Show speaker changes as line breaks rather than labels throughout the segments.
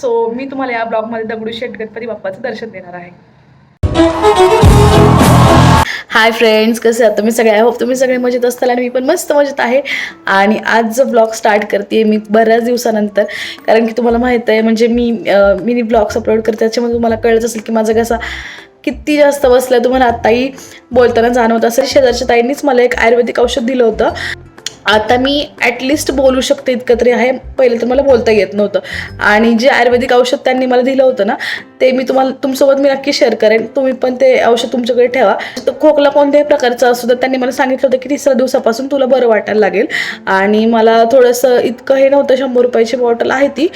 So मी तुम्हाला या ब्लॉगमध्ये दगडूशेठ गणपती बाप्पाचं दर्शन देणार आहे. हाय फ्रेंड्स कसे आहात तुम्ही सगळे? आय होप तुम्ही सगळे मजेत असताल आणि मी पण मस्त मजेत आहे. आणि आज जो ब्लॉग स्टार्ट करते मी बऱ्याच दिवसानंतर कारण की तुम्हाला माहीत आहे म्हणजे मी मिनी ब्लॉग्स अपलोड करते. त्याच्यामध्ये तुम्हाला कळत असेल की माझा कसा किती जास्त बसला तुम्हाला आत्ताही बोलताना जाणवत असेल शेजारच्या ताईंनीच मला एक आयुर्वेदिक औषध दिलं होतं. आता मी ॲटलिस्ट बोलू शकते इतकं तरी आहे. पहिले तर मला बोलता येत नव्हतं. आणि जे आयुर्वेदिक औषध त्यांनी मला दिलं होतं ना ते मी तुम्हाला तुमसोबत मी नक्की शेअर करेन. तुम्ही पण ते औषध तुमच्याकडे ठेवा. तर खोकला कोणत्याही प्रकारचा असू तर त्यांनी मला सांगितलं होतं की तिसऱ्या दिवसापासून तुला बरं वाटायला लागेल. आणि मला थोडंसं इतकं हे नव्हतं शंभर रुपयाची बॉटल आहे ती.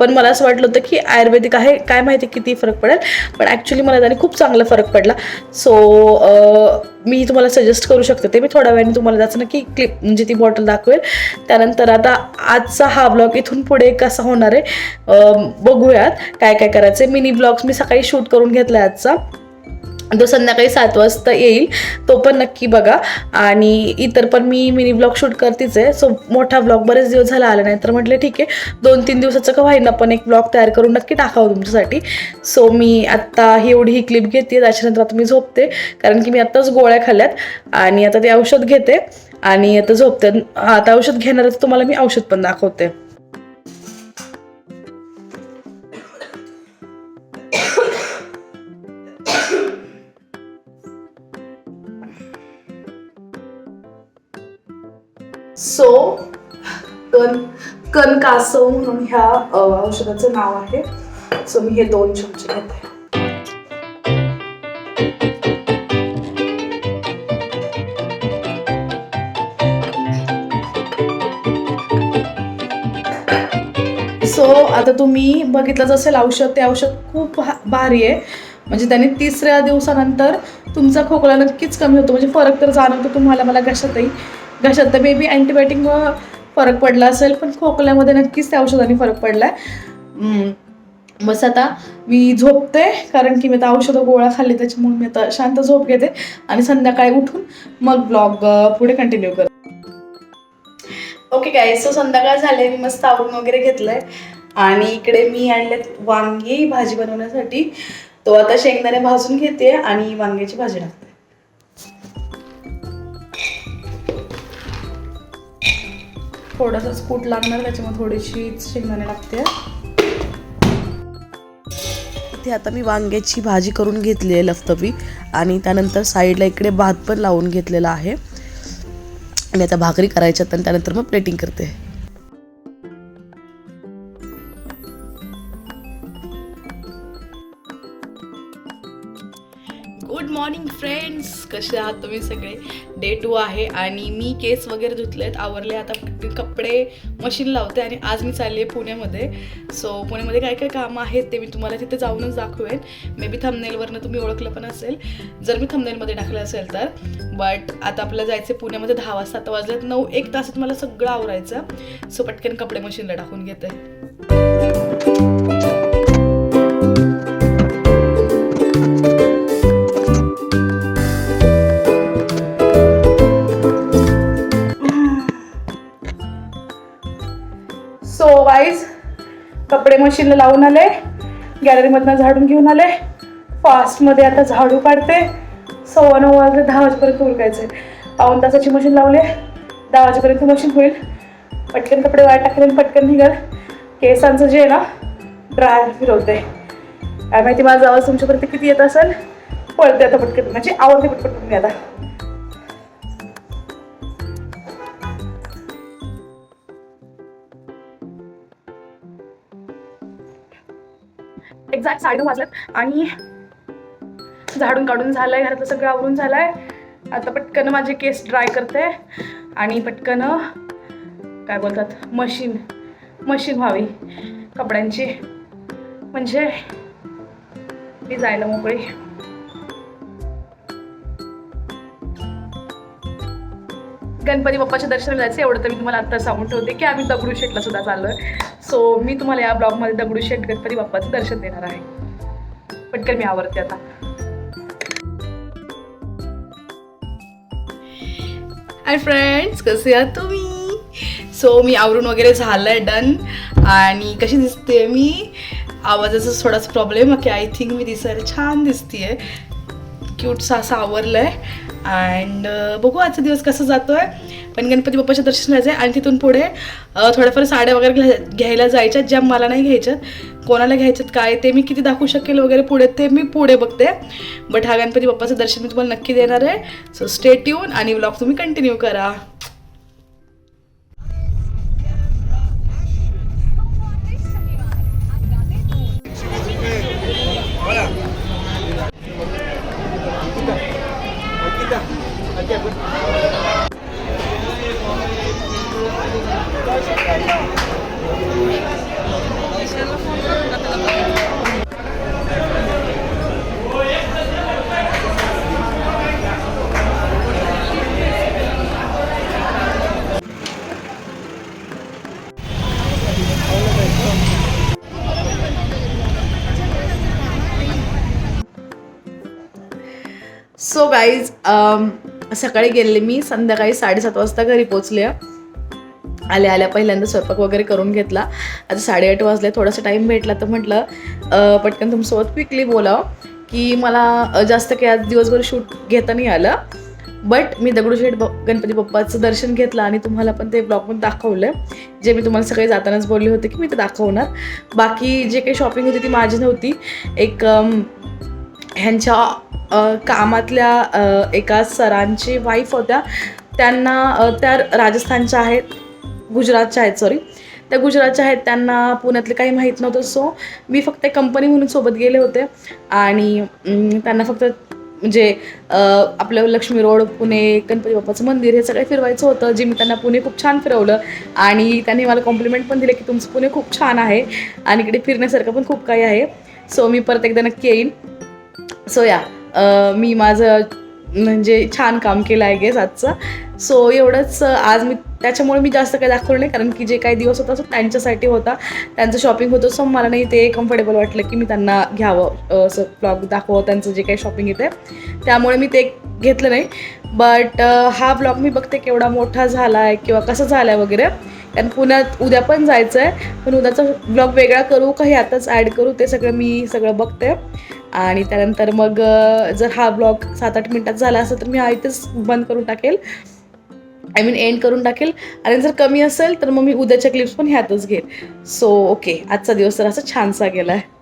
पण मला असं वाटलं होतं की आयुर्वेदिक आहे काय माहिती किती फरक पडेल. पण ॲक्च्युली मला त्याने खूप चांगला फरक पडला. सो मी तुम्हाला सजेस्ट करू शकते ते. मी थोड्या वेळाने तुम्हाला त्याचं नक्की क्लिप म्हणजे ती बॉटल दाखवेल. त्यानंतर आता आजचा हा ब्लॉग इथून पुढे कसा होणार आहे बघूयात काय काय करायचं मिनी ब्लॉग्स मी सकाळी शूट करून घेतला आहे आजचा. तो संध्याकाळी सात वाजता येईल. तो पण नक्की बघा. आणि इतर पण मी मिनी ब्लॉग शूट करतेच आहे. सो मोठा ब्लॉग बरेच दिवस झाला आला नाही. तर म्हटलं ठीक आहे. दोन तीन दिवसाचं का व्हायना पण एक ब्लॉग तयार करून नक्की टाकावं तुमच्यासाठी. सो मी आत्ता ही एवढी ही क्लिप घेते. त्याच्यानंतर आता मी झोपते. कारण की मी आत्ताच गोळ्या खाल्ल्यात. आणि आता ते औषध घेते. आणि आता झोपते. आता औषध घेणारच तुम्हाला मी औषध पण दाखवते. कासव म्हणून ह्या औषधाचं नाव आहे. सो मी हे दोन चमचे घेते. सो आता तुम्ही बघितलंच असेल औषध ते औषध खूप भारी आहे. म्हणजे त्याने तिसऱ्या दिवसानंतर तुमचा खोकला नक्कीच कमी होतो. म्हणजे फरक तर जाणवतो तुम्हाला मला घशातही. घशात तर बेबी अँटीबायोटिक फरक पडला असेल पण खोकल्यामध्ये नक्कीच त्या औषधाने फरक पडला आहे बस आता मी झोपते कारण की मी आता औषधं गोळा खाल्ली त्याच्यामुळे मी आता शांत झोप घेते आणि संध्याकाळी उठून मग ब्लॉग पुढे कंटिन्यू करते. ओके काय सो संध्याकाळ झाले मी मस्त आवरून वगैरे घेतलंय. आणि इकडे मी आणलेत वांगी भाजी बनवण्यासाठी. तो आता शेंगदाणे भाजून घेते आणि वांग्याची भाजी टाकते. थोडासा कूट लागणार त्याच्यामुळे थोडीशी शेंगदाणे लागते.
इथे आता मी वांग्याची भाजी करून घेतली आहे लफतफी आणि त्यानंतर साईडला इकडे भात पण लावून घेतलेला आहे. आणि आता भाकरी करायच्या आणि त्यानंतर मग प्लेटिंग करते.
मॉर्निंग फ्रेंड्स कसे आहात तुम्ही सगळे? डे टू आहे आणि मी केस वगैरे धुतले आहेत आवरले आता कपडे मशीन लावते आणि आज मी चालले पुण्यामध्ये. सो पुण्यामध्ये काय काय कामं आहेत ते मी तुम्हाला तिथे जाऊनच दाखवेन. मे बी थंबनेलवरनं तुम्ही ओळखलं पण असेल. जर मी थंबनेलमध्ये टाकलं असेल तर. बट आता आपल्याला जायचं पुण्यामध्ये दहा वाजता आता वाजल्यात नऊ एक तासात मला सगळं आवरायचं. सो पटकन कपडे मशीनला टाकून घेते. सो वाईज कपडे मशीनला लावून आले. गॅलरीमधनं झाडून घेऊन आले. फास्टमध्ये आता झाडू काढते. सव्वा नऊ वाजले दहा वाजेपर्यंत उरकायचे. पाऊन तासाची मशीन लावले. दहा वाजेपर्यंत मशीन होईल. पटकन कपडे वाया टाकले आणि पटकन निघाल. केसांचं जे आहे ना ड्राय फिरवते. काय माहिती माझा आवाज तुमच्यापर्यंत किती येत असेल? पळते आता पटकन. म्हणजे आवडते पटपट मी आता. एक्झॅक्ट साडे वाजलेत. आणि झाडून काढून झालंय घरातलं सगळं आवरून झालंय. आता पटकन माझे केस ड्राय करते. आणि पटकन काय बोलतात मशीन मशीन व्हावी. कपड्यांची. म्हणजे मी जायला मोकळी. गणपती बाप्पाच्या दर्शनाला जायचं एवढं तर मी तुम्हाला आता सांगून ठेवते की आम्ही दगडूशेठला सुद्धा आहे सो मी तुम्हाला या ब्लॉगमध्ये दगडूशेठ गणपती बाप्पाचं दर्शन देणार आहे. पटकन मी आवडते आता. हाय फ्रेंड्स कसे आहात तुम्ही? सो मी आवरून वगैरे झालंय डन आणि कशी दिसते मी? आवाजाचा थोडासा प्रॉब्लेम की आय थिंक मी दिसायला छान दिसतीये. क्यूटसा असं आवरलं आहे अँड uh, बघू आजचा दिवस कसं जातो आहे पण गणपती बाप्पाच्या दर्शनाला जायचं आणि तिथून पुढे थोड्याफार साड्या वगैरे घ्यायला जायच्यात ज्या मला नाही घ्यायच्यात. कोणाला घ्यायच्यात काय ते मी किती दाखवू शकेल वगैरे पुढे ते मी पुढे बघते. बट हा गणपती बाप्पाचं दर्शन मी तुम्हाला नक्की देणार आहे. सो स्टे ट्यून आणि ब्लॉग तुम्ही कंटिन्यू करा. सो गाईज um, सकाळी गेले मी संध्याकाळी साडेसात वाजता घरी पोचले. आल्या आल्या पहिल्यांदा स्वयंपाक वगैरे करून घेतला. आता साडेआठ वाजले थोडासा टाईम भेटला तर म्हटलं पटकन तुमच्यासोबत क्विकली बोलावं की मला जास्त काही आज दिवसभर शूट घेता नाही आलं. बट मी दगडूशेठ ब गणपती बाप्पाचं दर्शन घेतलं आणि तुम्हाला पण ते ब्लॉगमध्ये दाखवलं. जे मी तुम्हाला सगळे जातानाच बोलले होते की मी ते दाखवणार. बाकी जे काही शॉपिंग होती ती माझी नव्हती. एक ह्यांच्या कामातल्या एका सरांची वाईफ होत्या. त्यांना त्या राजस्थानच्या आहेत. गुजरातच्या आहेत सॉरी त्या गुजरातच्या आहेत त्यांना पुण्यातले काही माहीत नव्हतं. सो मी फक्त कंपनी म्हणून सोबत गेले होते. आणि त्यांना फक्त म्हणजे आपलं लक्ष्मी रोड पुणे गणपती बाप्पाचं मंदिर हे सगळं फिरवायचं होतं जे मी त्यांना पुणे खूप छान फिरवलं. आणि त्यांनी मला कॉम्प्लिमेंट पण दिले की तुमचं पुणे खूप छान आहे. आणि इकडे फिरण्यासारखं पण खूप काही आहे. सो मी परत एकदा नक्की येईन. सो या मी माझं म्हणजे छान काम केलं आहे गेस आजचं. सो एवढंच आज मी त्याच्यामुळे मी जास्त काही दाखवलं नाही कारण की जे काही दिवस होता सो त्यांच्यासाठी होता. त्यांचं शॉपिंग होतं सो मला नाही ते कम्फर्टेबल वाटलं की मी त्यांना घ्यावं असं ब्लॉग दाखवावं त्यांचं जे काही शॉपिंग येते त्यामुळे मी ते घेतलं नाही. बट हा ब्लॉग मी बघते केवढा मोठा झाला आहे किंवा कसं झाला आहे वगैरे. कारण पुण्यात उद्या पण जायचं आहे पण उद्याचा ब्लॉग वेगळा करू का हे आताच ॲड करू? ते सगळं मी सगळं बघते. आणि त्यानंतर मग जर हा ब्लॉग सात आठ मिनटात झाला असेल तर मी हा इथेच बंद करून टाकेल. आय मीन एंड करून टाकेल. आणि जर कमी असेल तर मग मी उद्याच्या क्लिप्स पण ह्यातच घेईल. सो ओके आजचा दिवस तर असा छानसा गेला आहे